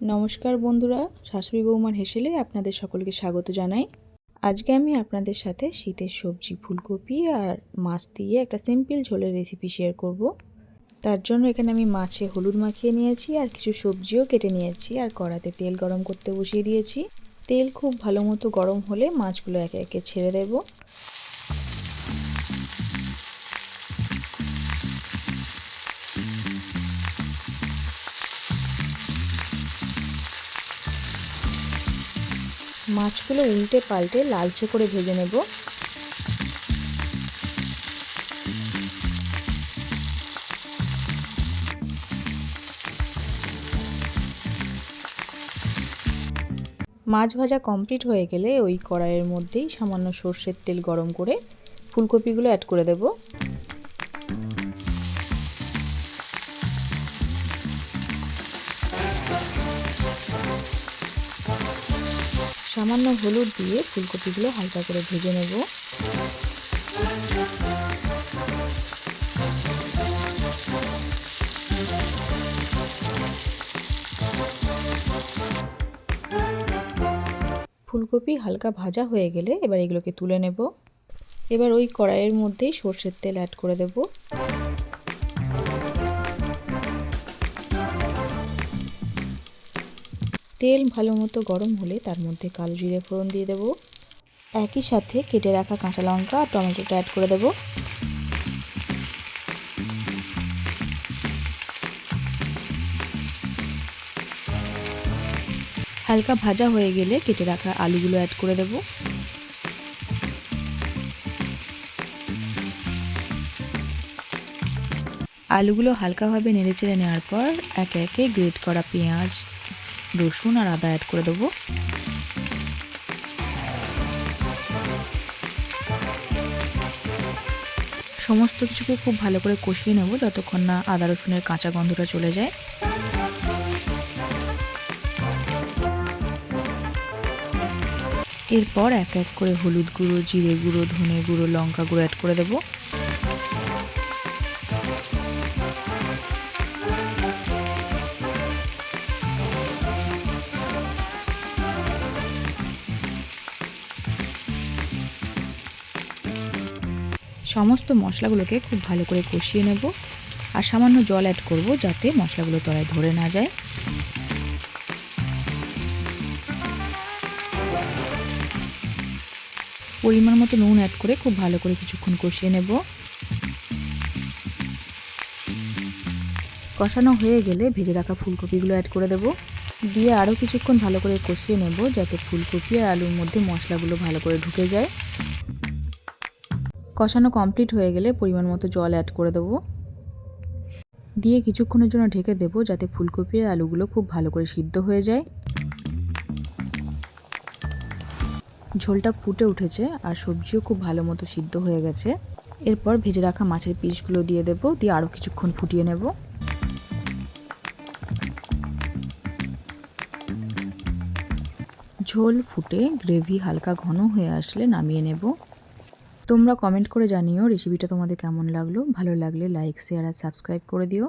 নমস্কার বন্ধুরা, শাশুড়ি বৌমার হেসেলে আপনাদের সকলকে স্বাগত জানাই। আজকে আমি আপনাদের সাথে শীতের সবজি, ফুলকপি আর মাছ দিয়ে একটা সিম্পল ঝোলের রেসিপি শেয়ার করব। তার জন্য এখানে আমি মাছে হলুদ মাখিয়ে নিয়েছি আর কিছু সবজিও কেটে নিয়েছি আর কড়াতে তেল গরম করতে বসিয়ে দিয়েছি। তেল খুব ভালো মতো গরম হলে মাছগুলো একে একে ছেড়ে দেবো। মাছগুলো উল্টে পাল্টে লালচে করে ভেজে নেব। মাছ ভাজা কমপ্লিট হয়ে গেলে ওই কড়াইয়ের মধ্যেই সামান্য সর্ষের তেল গরম করে ফুলকপিগুলো অ্যাড করে দেবো। সামান্য হলুদ দিয়ে ফুলকপিগুলো হালকা করে ভেজে নেব। ফুলকপি হালকা ভাজা হয়ে গেলে এবার এগুলোকে তুলে নেব। এবার ওই কড়াইয়ের মধ্যেই সর্ষের তেল অ্যাড করে দেবো। তেল ভালো মতো গরম হলে তার মধ্যে কালো জিরে ফোড়ন দিয়ে দেব। একই সাথে কেটে রাখা কাঁচা লঙ্কা আর টমেটোটা অ্যাড করে দেব। হালকা ভাজা হয়ে গেলে কেটে রাখা আলুগুলো অ্যাড করে দেব। আলুগুলো হালকাভাবে নেড়েচেড়ে নেওয়ার পর একে একে গ্রেট করা পেঁয়াজ রসুন আর আদা অ্যাড করে দেবো। সমস্ত কিছুকে খুব ভালো করে কষিয়ে নেব যতক্ষণ না আদা রসুনের কাঁচা গন্ধটা চলে যায়। এরপর এক এক করে হলুদ গুঁড়ো, জিরে গুঁড়ো, ধনে গুঁড়ো, লঙ্কা গুঁড়ো অ্যাড করে দেবো। সমস্ত মশলাগুলোকে খুব ভালো করে কষিয়ে নেব আর সামান্য জল অ্যাড করব যাতে মশলাগুলো তলায় ধরে না যায়। পরিমাণ মতো নুন অ্যাড করে খুব ভালো করে কিছুক্ষণ কষিয়ে নেব। কষানো হয়ে গেলে ভেজে রাখা ফুলকপিগুলো অ্যাড করে দেব। দিয়ে আরও কিছুক্ষণ ভালো করে কষিয়ে নেব যাতে ফুলকপি আর আলুর মধ্যে মশলাগুলো ভালো করে ঢুকে যায়। কষানো কমপ্লিট হয়ে গেলে পরিমাণ মতো জল অ্যাড করে দেবো। দিয়ে কিছুক্ষণের জন্য ঢেকে দেবো যাতে ফুলকপি আর আলুগুলো খুব ভালো করে সিদ্ধ হয়ে যায়। ঝোলটা ফুটে উঠেছে আর সবজিও খুব ভালো মতো সিদ্ধ হয়ে গেছে। এরপর ভেজে রাখা মাছের পিসগুলো দিয়ে দেবো, দিয়ে আরও কিছুক্ষণ ফুটিয়ে নেব। ঝোল ফুটে গ্রেভি হালকা ঘন হয়ে আসলে নামিয়ে নেব। তোমরা কমেন্ট করে জানিও রেসিপিটা তোমাদের কেমন লাগল? ভালো লাগলে লাইক শেয়ার আর সাবস্ক্রাইব করে দিও।